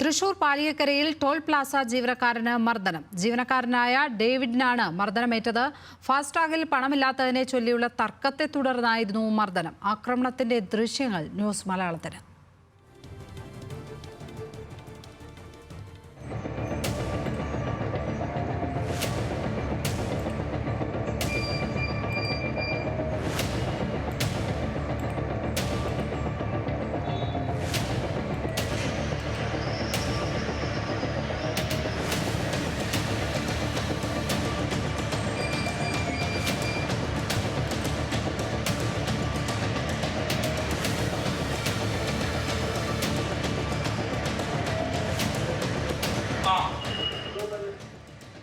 Thrissur പാലിയക്കരയിൽ toll Plaza ജീവനക്കാരന് മർദ്ദനം. ജീവനക്കാരനായ ഡേവിഡിനാണ് മർദ്ദനമേറ്റത്. ഫാസ്ടാഗിൽ പണമില്ലാത്തതിനെ ചൊല്ലിയുള്ള തർക്കത്തെ തുടർന്നായിരുന്നു മർദ്ദനം. ആക്രമണത്തിന്റെ ദൃശ്യങ്ങൾ ന്യൂസ് മലയാളത്തിന്.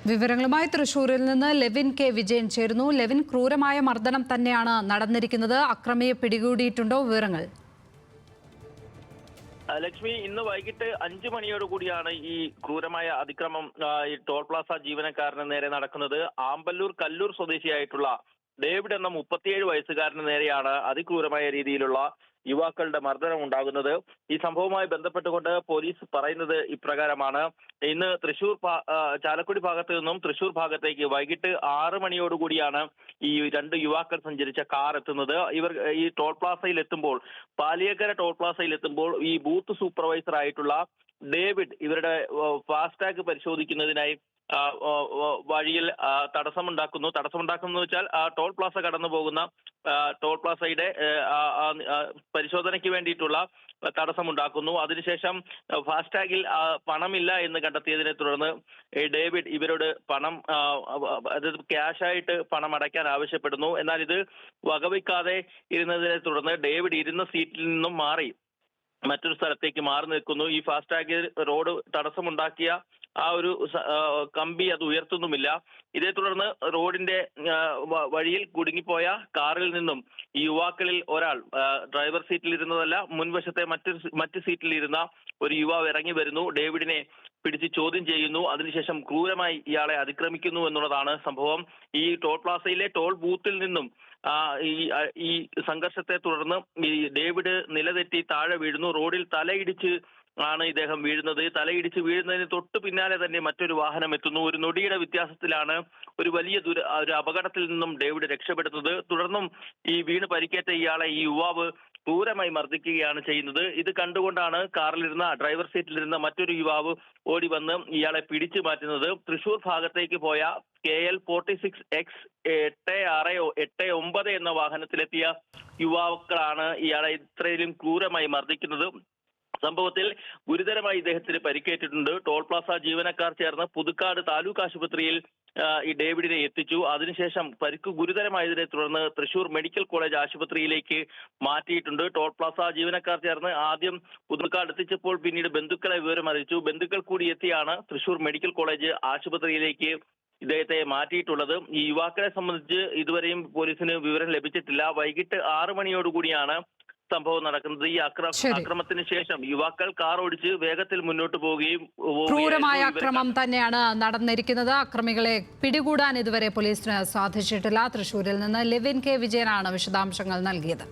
വിവരങ്ങളുമായി തൃശൂരിൽ നിന്ന് ലെവിൻ കെ വിജയൻ ചേരുന്നു. ലെവിൻ ക്രൂരമായ മർദ്ദനം തന്നെയാണ് നടന്നിരിക്കുന്നത്. അക്രമിയെ പിടികൂടിയിട്ടുണ്ടോ വിവരങ്ങൾ? ലക്ഷ്മി ഇന്ന് വൈകിട്ട് അഞ്ചു മണിയോട് കൂടിയാണ് ഈ ക്രൂരമായ അതിക്രമം ഈ ടോൾ പ്ലാസ ജീവനക്കാരന് നേരെ നടക്കുന്നത്. ആമ്പല്ലൂർ കല്ലൂർ സ്വദേശിയായിട്ടുള്ള ഡേവിഡ് എന്ന മുപ്പത്തിയേഴ് വയസ്സുകാരന് നേരെയാണ് അതിക്രൂരമായ രീതിയിലുള്ള യുവാക്കളുടെ മർദ്ദനം ഉണ്ടാകുന്നത്. ഈ സംഭവവുമായി ബന്ധപ്പെട്ടുകൊണ്ട് പോലീസ് പറയുന്നത് ഇപ്രകാരമാണ്. ഇന്ന് തൃശൂർ ചാലക്കുടി ഭാഗത്ത് നിന്നും തൃശൂർ ഭാഗത്തേക്ക് വൈകിട്ട് ആറ് മണിയോടുകൂടിയാണ് ഈ രണ്ട് യുവാക്കൾ സഞ്ചരിച്ച കാർ എത്തുന്നത്. ഇവർ ഈ ടോൾ പ്ലാസയിൽ എത്തുമ്പോൾ പാലിയക്കര ടോൾ പ്ലാസയിൽ എത്തുമ്പോൾ ഈ ബൂത്ത് സൂപ്പർവൈസർ ആയിട്ടുള്ള ഡേവിഡ് ഇവരുടെ ഫാസ്ടാഗ് പരിശോധിക്കുന്നതിനായി വഴിയിൽ തടസ്സമുണ്ടാക്കുന്നു. തടസ്സമുണ്ടാക്കുന്നു വെച്ചാൽ ടോൾ പ്ലാസ കടന്നു പോകുന്ന ടോൾ പ്ലാസയുടെ പരിശോധനയ്ക്ക് വേണ്ടിയിട്ടുള്ള തടസ്സമുണ്ടാക്കുന്നു. അതിനുശേഷം ഫാസ്ടാഗിൽ പണമില്ല എന്ന് കണ്ടെത്തിയതിനെ തുടർന്ന് ഡേവിഡ് ഇവരോട് പണം അതായത് ക്യാഷായിട്ട് പണം അടയ്ക്കാൻ ആവശ്യപ്പെടുന്നു. എന്നാൽ ഇത് വകവയ്ക്കാതെ ഇരുന്നതിനെ തുടർന്ന് ഡേവിഡ് ഇരുന്ന സീറ്റിൽ നിന്നും മാറി മറ്റൊരു സ്ഥലത്തേക്ക് മാറി നിൽക്കുന്നു. ഈ ഫാസ്ടാഗ് റോഡ് തടസ്സമുണ്ടാക്കിയ ആ ഒരു കമ്പി അത് ഉയർത്തുന്നുമില്ല. ഇതേ തുടർന്ന് റോഡിന്റെ വഴിയിൽ കുടുങ്ങിപ്പോയ കാറിൽ നിന്നും ഈ യുവാക്കളിൽ ഒരാൾ ഡ്രൈവർ സീറ്റിൽ ഇരുന്നതല്ല മുൻവശത്തെ മറ്റൊരു മറ്റ് സീറ്റിൽ ഇരുന്ന ഒരു യുവാവ് ഇറങ്ങി വരുന്നു. ഡേവിഡിനെ പിടിച്ച് ചോദ്യം ചെയ്യുന്നു. അതിനുശേഷം ക്രൂരമായി ഇയാളെ അതിക്രമിക്കുന്നു എന്നുള്ളതാണ് സംഭവം. ഈ ടോൾ പ്ലാസയിലെ ടോൾ ബൂത്തിൽ നിന്നും ഈ ഈ സംഘർഷത്തെ തുടർന്ന് ഈ ഡേവിഡ് നിലതെറ്റി താഴെ വീഴുന്നു. റോഡിൽ തലയിടിച്ച് ആണ് ഇദ്ദേഹം വീഴുന്നത്. തലയിടിച്ച് വീഴുന്നതിന് തൊട്ട് പിന്നാലെ തന്നെ മറ്റൊരു വാഹനം എത്തുന്നു. ഒരു നൊടിയുടെ വ്യത്യാസത്തിലാണ് ഒരു വലിയ ദുര ഒരു അപകടത്തിൽ നിന്നും ഡേവിഡ് രക്ഷപ്പെടുന്നത്. തുടർന്നും ഈ വീണ് പരിക്കേറ്റ ഇയാളെ ഈ യുവാവ് ക്രൂരമായി മർദ്ദിക്കുകയാണ് ചെയ്യുന്നത്. ഇത് കണ്ടുകൊണ്ടാണ് കാറിലിരുന്ന ഡ്രൈവർ സീറ്റിലിരുന്ന മറ്റൊരു യുവാവ് ഓടി വന്ന് ഇയാളെ പിടിച്ചു മാറ്റുന്നത്. തൃശൂർ ഭാഗത്തേക്ക് പോയ K L forty six X എട്ട് ആറ് എട്ട് ഒമ്പത് എന്ന വാഹനത്തിലെത്തിയ യുവാക്കളാണ് ഇയാളെ ഇത്രയിലും ക്രൂരമായി മർദ്ദിക്കുന്നത്. സംഭവത്തിൽ ഗുരുതരമായി ഇദ്ദേഹത്തിന് പരിക്കേറ്റിട്ടുണ്ട്. ടോൾ പ്ലാസ ജീവനക്കാർ ചേർന്ന് പുതുക്കാട് താലൂക്ക് ആശുപത്രിയിൽ ഈ ഡേവിഡിനെ എത്തിച്ചു. അതിനുശേഷം പരിക്ക് ഗുരുതരമായതിനെ തുടർന്ന് തൃശൂർ മെഡിക്കൽ കോളേജ് ആശുപത്രിയിലേക്ക് മാറ്റിയിട്ടുണ്ട്. ടോൾ പ്ലാസ ജീവനക്കാർ ചേർന്ന് ആദ്യം പുതുക്കാട് എത്തിച്ചപ്പോൾ പിന്നീട് ബന്ധുക്കളെ വിവരം അറിയിച്ചു. ബന്ധുക്കൾ കൂടി എത്തിയാണ് തൃശൂർ മെഡിക്കൽ കോളേജ് ആശുപത്രിയിലേക്ക് ഇദ്ദേഹത്തെ മാറ്റിയിട്ടുള്ളത്. ഈ യുവാക്കളെ സംബന്ധിച്ച് ഇതുവരെയും പോലീസിന് വിവരം ലഭിച്ചിട്ടില്ല. വൈകിട്ട് ആറു മണിയോടുകൂടിയാണ് സംഭവം നടക്കുന്നത്. ഈ അക്ര അക്രമത്തിന് ശേഷം യുവാക്കൾ കാർ ഓടിച്ച് വേഗത്തിൽ മുന്നോട്ട് പോവുകയും. ക്രൂരമായ അക്രമം തന്നെയാണ് നടന്നിരിക്കുന്നത്. അക്രമികളെ പിടികൂടാൻ ഇതുവരെ പോലീസിന് സാധിച്ചിട്ടില്ല. തൃശൂരിൽ നിന്ന് ലെവിൻ കെ. വിജയനാണ് വിശദാംശങ്ങൾ നൽകിയത്.